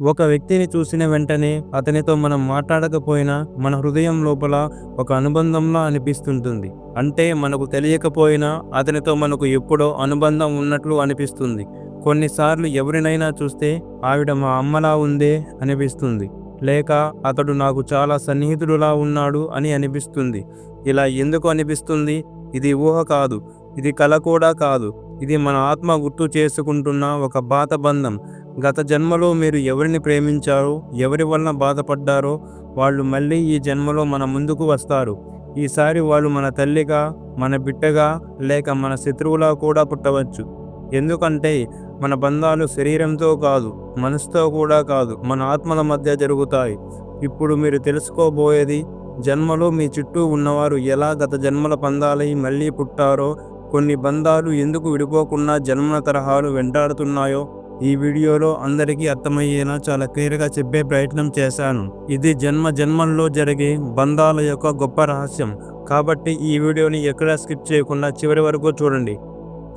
ఒక వ్యక్తిని చూసిన వెంటనే అతనితో మనం మాట్లాడకపోయినా మన హృదయం లోపల ఒక అనుబంధంలా అనిపిస్తుంటుంది. అంటే మనకు తెలియకపోయినా అతనితో మనకు ఎప్పుడో అనుబంధం ఉన్నట్లు అనిపిస్తుంది. కొన్నిసార్లు ఎవరినైనా చూస్తే ఆవిడ మా అమ్మలా ఉందే అనిపిస్తుంది. లేక అతడు నాకు చాలా సన్నిహితుడులా ఉన్నాడు అని అనిపిస్తుంది. ఇలా ఎందుకు అనిపిస్తుంది? ఇది ఊహ కాదు. ఇది కల కూడా కాదు. ఇది మన ఆత్మ గుర్తు చేసుకుంటున్న ఒక బాత బంధం గత జన్మలో మీరు ఎవరిని ప్రేమించారో? ఎవరి వలన బాధపడ్డారో వాళ్ళు మళ్ళీ ఈ జన్మలో మన ముందుకు వస్తారు. ఈసారి వాళ్ళు మన తల్లిగా మన బిడ్డగా లేక మన శత్రువులా కూడా పుట్టవచ్చు. ఎందుకంటే మన బంధాలు శరీరంతో కాదు మనసుతో కూడా కాదు మన ఆత్మల మధ్య జరుగుతాయి. ఇప్పుడు మీరు తెలుసుకోబోయేది జన్మలో మీ చుట్టూ ఉన్నవారు ఎలా గత జన్మల పందాలై మళ్ళీ పుట్టారో కొన్ని బంధాలు ఎందుకు విడిపోకుండా జన్మల తరహాలు వెంటాడుతున్నాయో ఈ వీడియోలో అందరికీ అర్థమయ్యేలా చాలా క్లియర్గా చెప్పే ప్రయత్నం చేశాను. ఇది జన్మ జన్మల్లో జరిగే బంధాల యొక్క గొప్ప రహస్యం. కాబట్టి ఈ వీడియోని ఎక్కడా స్కిప్ చేయకుండా చివరి వరకు చూడండి.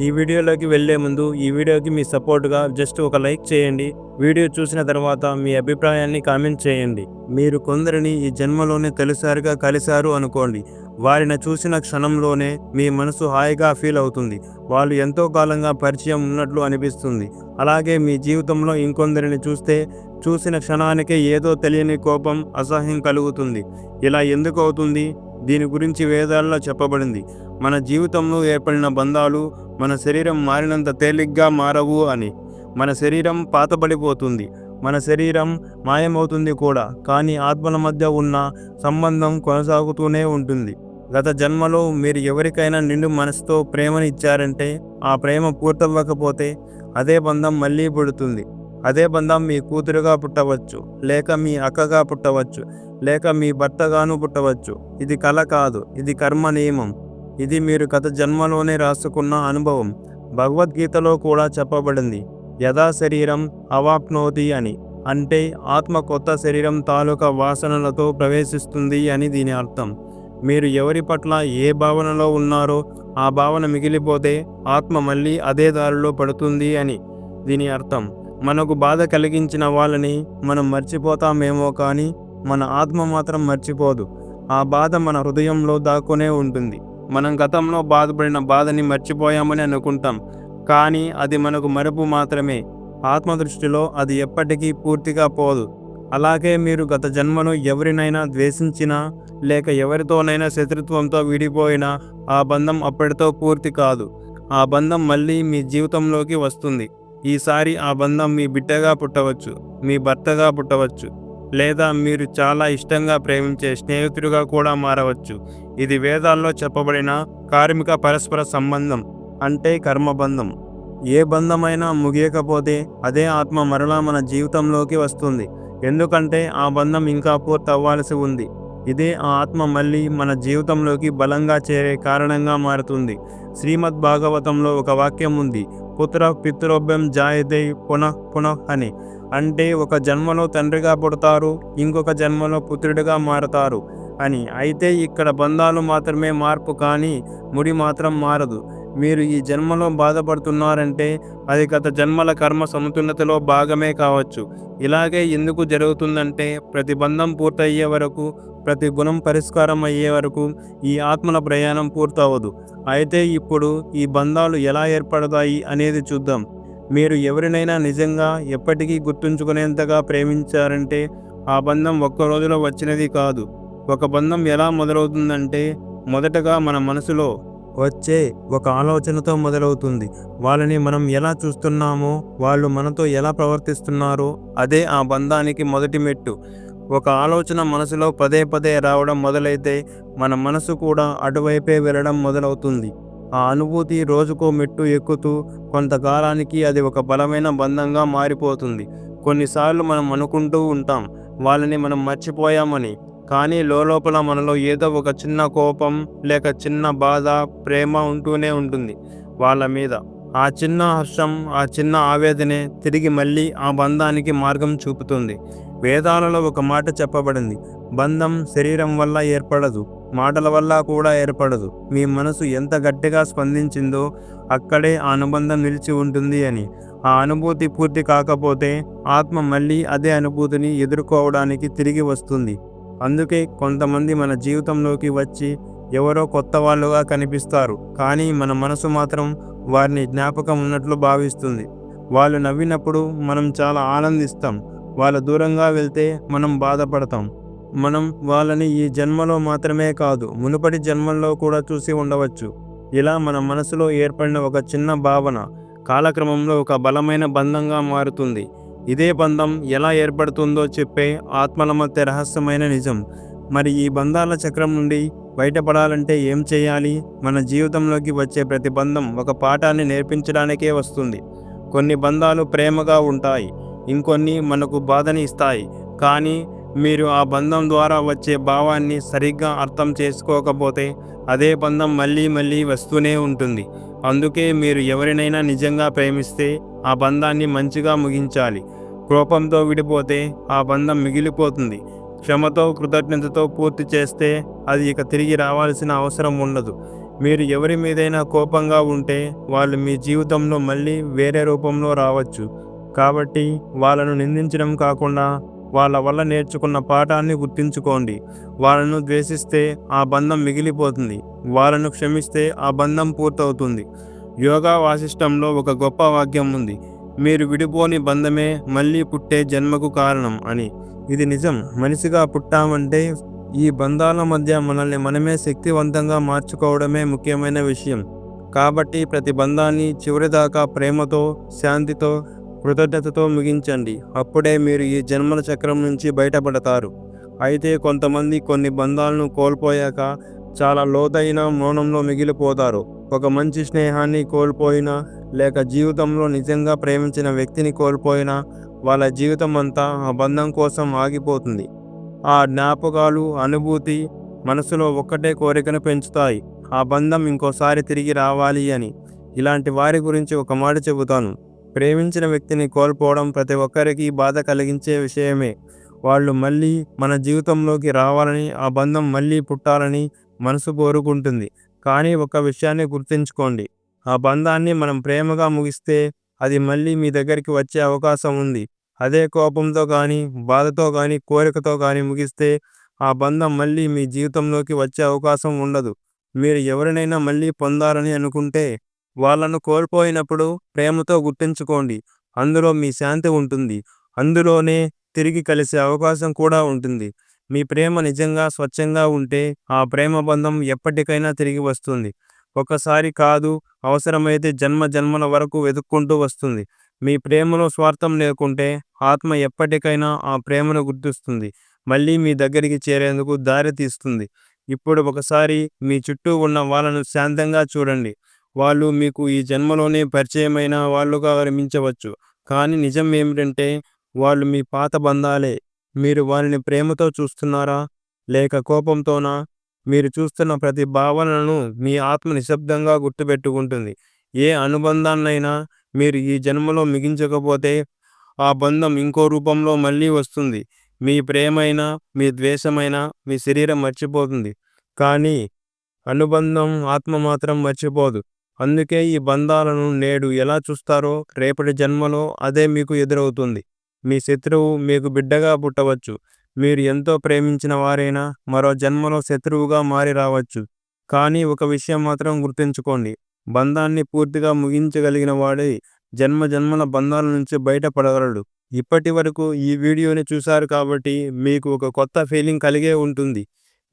ఈ వీడియోలోకి వెళ్ళే ముందు ఈ వీడియోకి మీ సపోర్ట్గా జస్ట్ ఒక లైక్ చేయండి. వీడియో చూసిన తర్వాత మీ అభిప్రాయాన్ని కామెంట్ చేయండి. మీరు కొందరిని ఈ జన్మలోనే తొలిసారిగా కలిశారు అనుకోండి. వారిని చూసిన క్షణంలోనే మీ మనసు హాయిగా ఫీల్ అవుతుంది. వాళ్ళు ఎంతో కాలంగా పరిచయం ఉన్నట్లు అనిపిస్తుంది. అలాగే మీ జీవితంలో ఇంకొందరిని చూస్తే చూసిన క్షణానికే ఏదో తెలియని కోపం అసహ్యం కలుగుతుంది. ఇలా ఎందుకు అవుతుంది? దీని గురించి వేదాల్లో చెప్పబడింది. మన జీవితంలో ఏర్పడిన బంధాలు మన శరీరం మారినంత తేలిగ్గా మారవు అని. మన శరీరం పాతబడిపోతుంది. మన శరీరం మాయమవుతుంది కూడా. కానీ ఆత్మల మధ్య ఉన్న సంబంధం కొనసాగుతూనే ఉంటుంది. గత జన్మలో మీరు ఎవరికైనా నిండు మనసుతో ప్రేమని ఇచ్చారంటే ఆ ప్రేమ పూర్తవ్వకపోతే అదే బంధం మళ్ళీ పుడుతుంది. అదే బంధం మీ కూతురుగా పుట్టవచ్చు లేక మీ అక్కగా పుట్టవచ్చు లేక మీ భర్తగాను పుట్టవచ్చు. ఇది కల కాదు ఇది కర్మ నియమం. ఇది మీరు గత జన్మలోనే రాసుకున్న అనుభవం. భగవద్గీతలో కూడా చెప్పబడింది యథా శరీరం అవాప్నోతి అని. అంటే ఆత్మ కొత్త శరీరం తాలూకా వాసనలతో ప్రవేశిస్తుంది అని దీని అర్థం. మీరు ఎవరి పట్ల ఏ భావనలో ఉన్నారో ఆ భావన మిగిలిపోతే ఆత్మ మళ్ళీ అదే దారిలో పడుతుంది అని. దీని అర్థం మనకు బాధ కలిగించిన వాళ్ళని మనం మర్చిపోతామేమో కానీ మన ఆత్మ మాత్రం మర్చిపోదు. ఆ బాధ మన హృదయంలో దాక్కునే ఉంటుంది. మనం గతంలో బాధపడిన బాధని మర్చిపోయామని అనుకుంటాం. కానీ అది మనకు మరుపు మాత్రమే. ఆత్మ దృష్టిలో అది ఎప్పటికీ పూర్తిగా పోదు. అలాగే మీరు గత జన్మను ఎవరినైనా ద్వేషించినా లేక ఎవరితోనైనా శత్రుత్వంతో విడిపోయినా ఆ బంధం అప్పటితో పూర్తి కాదు. ఆ బంధం మళ్ళీ మీ జీవితంలోకి వస్తుంది. ఈసారి ఆ బంధం మీ బిడ్డగా పుట్టవచ్చు మీ భర్తగా పుట్టవచ్చు లేదా మీరు చాలా ఇష్టంగా ప్రేమించే స్నేహితుడిగా కూడా మారవచ్చు. ఇది వేదాల్లో చెప్పబడిన కార్మిక పరస్పర సంబంధం అంటే కర్మబంధం. ఏ బంధమైనా ముగియకపోతే అదే ఆత్మ మరలా మన జీవితంలోకి వస్తుంది. ఎందుకంటే ఆ బంధం ఇంకా పూర్తవ్వాల్సి ఉంది. ఇదే ఆ ఆత్మ మళ్ళీ మన జీవితంలోకి బలంగా చేరే కారణంగా మారుతుంది. శ్రీమద్ భాగవతంలో ఒక వాక్యం ఉంది. పుత్ర పితృభ్యం జాయతే పునః పునః అని. అంటే ఒక జన్మలో తండ్రిగా పుడతారు ఇంకొక జన్మలో పుత్రుడిగా మారతారు అని. అయితే ఇక్కడ బంధాలు మాత్రమే మార్పు కానీ ముడి మాత్రం మారదు. మీరు ఈ జన్మలో బాధపడుతున్నారంటే అది గత జన్మల కర్మ సమతున్నతలో భాగమే కావచ్చు. ఇలాగే ఎందుకు జరుగుతుందంటే ప్రతి బంధం పూర్తయ్యే వరకు ప్రతి గుణం పరిష్కారం అయ్యే వరకు ఈ ఆత్మల ప్రయాణం పూర్తవదు. అయితే ఇప్పుడు ఈ బంధాలు ఎలా ఏర్పడతాయి అనేది చూద్దాం. మీరు ఎవరినైనా నిజంగా ఎప్పటికీ గుర్తుంచుకునేంతగా ప్రేమించారంటే ఆ బంధం ఒక్క రోజులో వచ్చినది కాదు. ఒక బంధం ఎలా మొదలవుతుందంటే మొదటగా మన మనసులో వచ్చే ఒక ఆలోచనతో మొదలవుతుంది. వాళ్ళని మనం ఎలా చూస్తున్నామో వాళ్ళు మనతో ఎలా ప్రవర్తిస్తున్నారో అదే ఆ బంధానికి మొదటి మెట్టు. ఒక ఆలోచన మనసులో పదే పదే రావడం మొదలైతే మన మనసు కూడా అటువైపే వెళ్ళడం మొదలవుతుంది. ఆ అనుభూతి రోజుకో మెట్టు ఎక్కుతూ కొంతకాలానికి అది ఒక బలమైన బంధంగా మారిపోతుంది. కొన్నిసార్లు మనం అనుకుంటూ ఉంటాం వాళ్ళని మనం మర్చిపోయామని. కానీ లోపల మనలో ఏదో ఒక చిన్న కోపం లేక చిన్న బాధ ప్రేమ ఉంటూనే ఉంటుంది వాళ్ళ మీద. ఆ చిన్న హర్షం ఆ చిన్న ఆవేదనే తిరిగి మళ్ళీ ఆ బంధానికి మార్గం చూపుతుంది. వేదాలలో ఒక మాట చెప్పబడింది బంధం శరీరం వల్ల ఏర్పడదు మాటల వల్ల కూడా ఏర్పడదు. మీ మనసు ఎంత గట్టిగా స్పందించిందో అక్కడే ఆ అనుబంధం నిలిచి ఉంటుంది అని. ఆ అనుభూతి పూర్తి కాకపోతే ఆత్మ మళ్ళీ అదే అనుభూతిని ఎదుర్కోవడానికి తిరిగి వస్తుంది. అందుకే కొంతమంది మన జీవితంలోకి వచ్చి ఎవరో కొత్త వాళ్ళుగా కనిపిస్తారు. కానీ మన మనసు మాత్రం వారిని జ్ఞాపకం ఉన్నట్లు భావిస్తుంది. వాళ్ళు నవ్వినప్పుడు మనం చాలా ఆనందిస్తాం. వాళ్ళ దూరంగా వెళ్తే మనం బాధపడతాం. మనం వాళ్ళని ఈ జన్మలో మాత్రమే కాదు మునుపటి జన్మల్లో కూడా చూసి ఉండవచ్చు. ఇలా మన మనసులో ఏర్పడిన ఒక చిన్న భావన కాలక్రమంలో ఒక బలమైన బంధంగా మారుతుంది. ఇదే బంధం ఎలా ఏర్పడుతుందో చెప్పే ఆత్మల మధ్య రహస్యమైన నిజం. మరి ఈ బంధాల చక్రం నుండి బయటపడాలంటే ఏం చేయాలి? మన జీవితంలోకి వచ్చే ప్రతి బంధం ఒక పాఠాన్ని నేర్పించడానికే వస్తుంది. కొన్ని బంధాలు ప్రేమగా ఉంటాయి ఇంకొన్ని మనకు బాధని ఇస్తాయి. కానీ మీరు ఆ బంధం ద్వారా వచ్చే భావాన్ని సరిగ్గా అర్థం చేసుకోకపోతే అదే బంధం మళ్ళీ మళ్ళీ వస్తూనే ఉంటుంది. అందుకే మీరు ఎవరినైనా నిజంగా ప్రేమిస్తే ఆ బంధాన్ని మంచిగా ముగించాలి. కోపంతో విడిపోతే ఆ బంధం మిగిలిపోతుంది. క్షమతో కృతజ్ఞతతో పూర్తి చేస్తే అది ఇక తిరిగి రావాల్సిన అవసరం ఉండదు. మీరు ఎవరి మీదైనా కోపంగా ఉంటే వాళ్ళు మీ జీవితంలో మళ్ళీ వేరే రూపంలో రావచ్చు. కాబట్టి వాళ్ళను నిందించడం కాకుండా వాళ్ళ వల్ల నేర్చుకున్న పాఠాన్ని గుర్తించుకోండి. వాళ్ళను ద్వేషిస్తే ఆ బంధం మిగిలిపోతుంది. వాళ్ళను క్షమిస్తే ఆ బంధం పూర్తవుతుంది. యోగా వాసిష్టంలో ఒక గొప్ప వాక్యం ఉంది. మీరు విడిపోని బంధమే మళ్ళీ పుట్టే జన్మకు కారణం అని. ఇది నిజం. మనిషిగా పుట్టామంటే ఈ బంధాల మధ్య మనల్ని మనమే శక్తివంతంగా మార్చుకోవడమే ముఖ్యమైన విషయం. కాబట్టి ప్రతి బంధాన్ని చివరిదాకా ప్రేమతో శాంతితో కృతజ్ఞతతో ముగించండి. అప్పుడే మీరు ఈ జన్మల చక్రం నుంచి బయటపడతారు. అయితే కొంతమంది కొన్ని బంధాలను కోల్పోయాక చాలా లోతైన మౌనంలో మిగిలిపోతారు. ఒక మంచి స్నేహాన్ని కోల్పోయినా లేక జీవితంలో నిజంగా ప్రేమించిన వ్యక్తిని కోల్పోయినా వాళ్ళ జీవితం అంతా ఆ బంధం కోసం ఆగిపోతుంది. ఆ జ్ఞాపకాలు అనుభూతి మనసులో ఒక్కటే కోరికను పెంచుతాయి. ఆ బంధం ఇంకోసారి తిరిగి రావాలి అని. ఇలాంటి వారి గురించి ఒక మాట చెబుతాను. ప్రేమించిన వ్యక్తిని కోల్పోవడం ప్రతి ఒక్కరికి బాధ కలిగించే విషయమే. వాళ్ళు మళ్ళీ మన జీవితంలోకి రావాలని ఆ బంధం మళ్ళీ పుట్టాలని మనసు కోరుకుంటుంది. కానీ ఒక విషయాన్ని గుర్తుంచుకోండి. ఆ బంధాన్ని మనం ప్రేమగా ముగిస్తే అది మళ్ళీ మీ దగ్గరికి వచ్చే అవకాశం ఉంది. అదే కోపంతో కానీ బాధతో కానీ కోరికతో కానీ ముగిస్తే ఆ బంధం మళ్ళీ మీ జీవితంలోకి వచ్చే అవకాశం ఉండదు. మీరు ఎవరినైనా మళ్ళీ పొందాలని అనుకుంటే వాళ్ళను కోల్పోయినప్పుడు ప్రేమతో గుర్తించుకోండి. అందులో మీ శాంతి ఉంటుంది. అందులోనే తిరిగి కలిసే అవకాశం కూడా ఉంటుంది. మీ ప్రేమ నిజంగా స్వచ్ఛంగా ఉంటే ఆ ప్రేమ బంధం ఎప్పటికైనా తిరిగి వస్తుంది. ఒకసారి కాదు అవసరమైతే జన్మ జన్మల వరకు వెతుక్కుంటూ వస్తుంది. మీ ప్రేమలో స్వార్థం లేకుంటే ఆత్మ ఎప్పటికైనా ఆ ప్రేమను గుర్తిస్తుంది. మళ్ళీ మీ దగ్గరికి చేరేందుకు దారి తీస్తుంది. ఇప్పుడు ఒకసారి మీ చుట్టూ ఉన్న వాళ్ళను శాంతంగా చూడండి. వాళ్ళు మీకు ఈ జన్మలోనే పరిచయమైన వాళ్ళుగా అనిపించవచ్చు. కానీ నిజం ఏమిటంటే వాళ్ళు మీ పాత బంధాలే. మీరు వారిని ప్రేమతో చూస్తున్నారా? లేక కోపంతోనా? మీరు చూస్తున్న ప్రతి భావనను మీ ఆత్మ నిశ్శబ్దంగా గుర్తుపెట్టుకుంటుంది. ఏ అనుబంధాన్నైనా మీరు ఈ జన్మలో మిగించకపోతే ఆ బంధం ఇంకో రూపంలో మళ్ళీ వస్తుంది. మీ ప్రేమైనా మీ ద్వేషమైనా మీ శరీరం మర్చిపోతుంది. కానీ అనుబంధం ఆత్మ మాత్రం మర్చిపోదు. అందుకే ఈ బంధాలను నేడు ఎలా చూస్తారో రేపటి జన్మలో అదే మీకు ఎదురవుతుంది. మీ శత్రువు మీకు బిడ్డగా పుట్టవచ్చు. మీరు ఎంతో ప్రేమించిన వారైనా మరో జన్మలో శత్రువుగా మారి రావచ్చు. కానీ ఒక విషయం మాత్రం గుర్తుంచుకోండి. బంధాన్ని పూర్తిగా ముగించగలిగిన వాడే జన్మ జన్మల బంధాల నుంచి బయటపడగలడు. ఇప్పటి వరకు ఈ వీడియోని చూశారు కాబట్టి మీకు ఒక కొత్త ఫీలింగ్ కలిగే ఉంటుంది.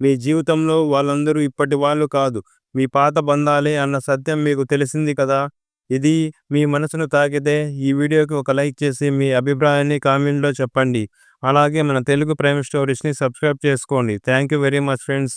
మీ జీవితంలో వాళ్ళందరూ ఇప్పటి వాళ్ళు కాదు. మీ పాత బంధాలే అన్న సత్యం మీకు తెలిసింది కదా? ఇది మీ మనసును తాకితే ఈ వీడియోకి ఒక లైక్ చేసి మీ అభిప్రాయాన్ని కామెంట్లో చెప్పండి. అలాగే మన తెలుగు ప్రైమ్ స్టోరీస్ని సబ్స్క్రైబ్ చేసుకోండి. Thank you very much friends.